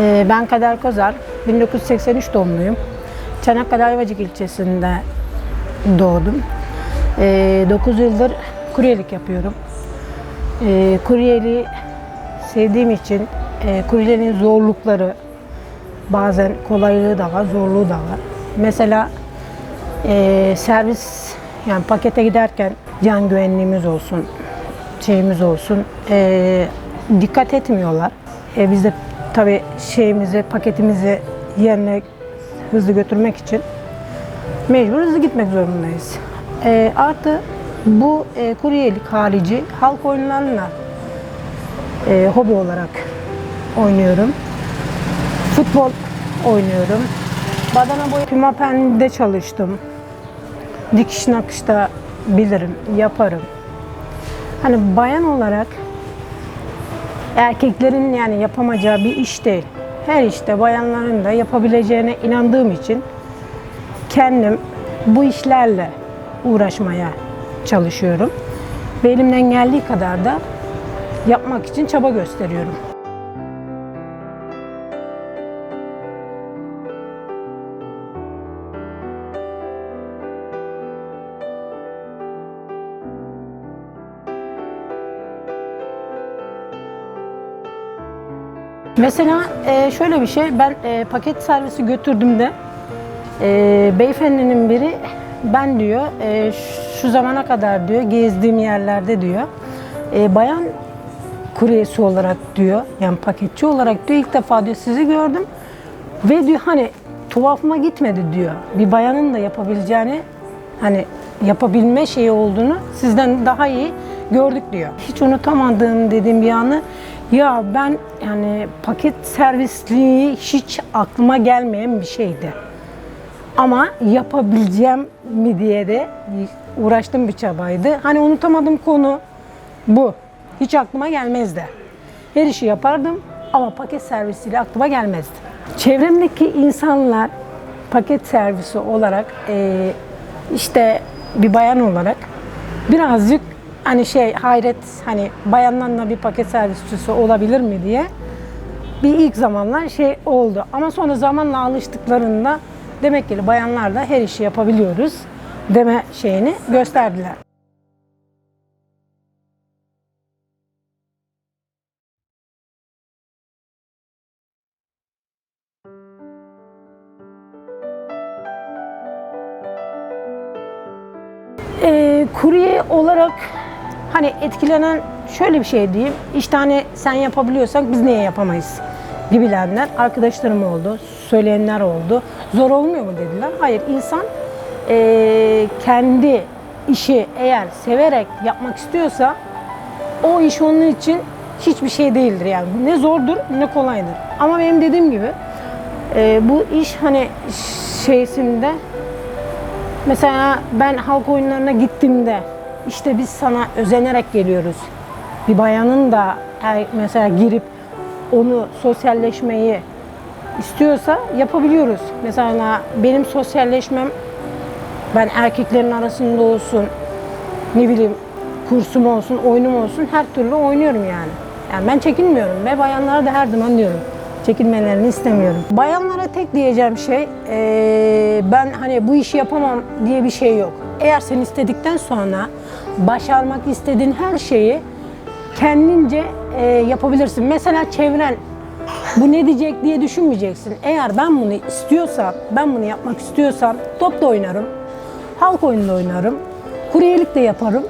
Ee, ben Kader Kozar, 1983 doğumluyum. Çanakkale Ayvacık ilçesinde doğdum. 9 yıldır kuryelik yapıyorum. Ee, kuryeliği sevdiğim için e, kuryeliğin zorlukları, bazen kolaylığı da var, zorluğu da var. Mesela e, servis, yani pakete giderken can güvenliğimiz olsun, şeyimiz olsun, e, dikkat etmiyorlar. E, biz de tabii şeyimizi, paketimizi yerine hızlı götürmek için mecbur hızlı gitmek zorundayız. E, artı bu e, kuryelik harici halk oyunlarına e, hobi olarak oynuyorum. Futbol oynuyorum. Badana boyu Pimapen'de çalıştım. Dikiş nakışta bilirim, yaparım. Hani bayan olarak erkeklerin yani yapamayacağı bir iş değil. Her işte bayanların da yapabileceğine inandığım için kendim bu işlerle uğraşmaya çalışıyorum. Ve elimden geldiği kadar da yapmak için çaba gösteriyorum. Mesela e, şöyle bir şey, ben e, paket servisi götürdüğümde e, beyefendinin biri ben diyor e, şu zamana kadar diyor gezdiğim yerlerde diyor bayan kuryesi olarak diyor yani paketçi olarak diyor ilk defa diyor sizi gördüm ve diyor hani tuhafıma gitmedi diyor. Bir bayanın da yapabileceğini hani yapabilme şeyi olduğunu sizden daha iyi gördük diyor. Hiç unutamadığım dediğim bir anı ya ben yani paket servisliği hiç aklıma gelmeyen bir şeydi. Ama yapabileceğim mi diye de uğraştığım bir çabaydı. Hani unutamadığım konu bu. Hiç aklıma gelmezdi. Her işi yapardım ama paket servisiyle aklıma gelmezdi. Çevremdeki insanlar paket servisi olarak e, işte bir bayan olarak birazcık hani şey hayret hani bayanlarla bir paket servisçisi olabilir mi diye bir ilk zamanlar şey oldu. Ama sonra zamanla alıştıklarında demek ki bayanlar da her işi yapabiliyoruz deme şeyini gösterdiler. Ee, kurye olarak hani etkilenen şöyle bir şey diyeyim. İşte hani sen yapabiliyorsak biz niye yapamayız gibilerden arkadaşlarım oldu, söyleyenler oldu. Zor olmuyor mu dediler. Hayır insan eee, kendi işi eğer severek yapmak istiyorsa o iş onun için hiçbir şey değildir yani. Ne zordur ne kolaydır. Ama benim dediğim gibi eee, bu iş hani şeysinde Mesela ben halk oyunlarına gittiğimde işte biz sana özenerek geliyoruz. Bir bayanın da mesela girip onu sosyalleşmeyi istiyorsa yapabiliyoruz. Mesela benim sosyalleşmem ben erkeklerin arasında olsun ne bileyim kursum olsun, oyunum olsun her türlü oynuyorum yani. Yani ben çekinmiyorum ve bayanlara da her zaman diyorum. Çekinmelerini istemiyorum. Bayanlara tek diyeceğim şey, eee, ben hani bu işi yapamam diye bir şey yok. Eğer sen istedikten sonra başarmak istediğin her şeyi kendince eee, yapabilirsin. Mesela çevren bu ne diyecek diye düşünmeyeceksin. Eğer ben bunu istiyorsam, ben bunu yapmak istiyorsam top da oynarım, halk oyunu da oynarım, kuryelik de yaparım.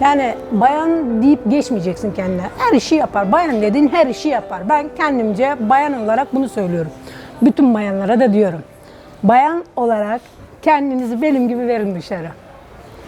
Yani bayan deyip geçmeyeceksin kendine. Her işi yapar. Bayan dediğin her işi yapar. Ben kendimce bayan olarak bunu söylüyorum. Bütün bayanlara da diyorum. Bayan olarak kendinizi benim gibi verin dışarı.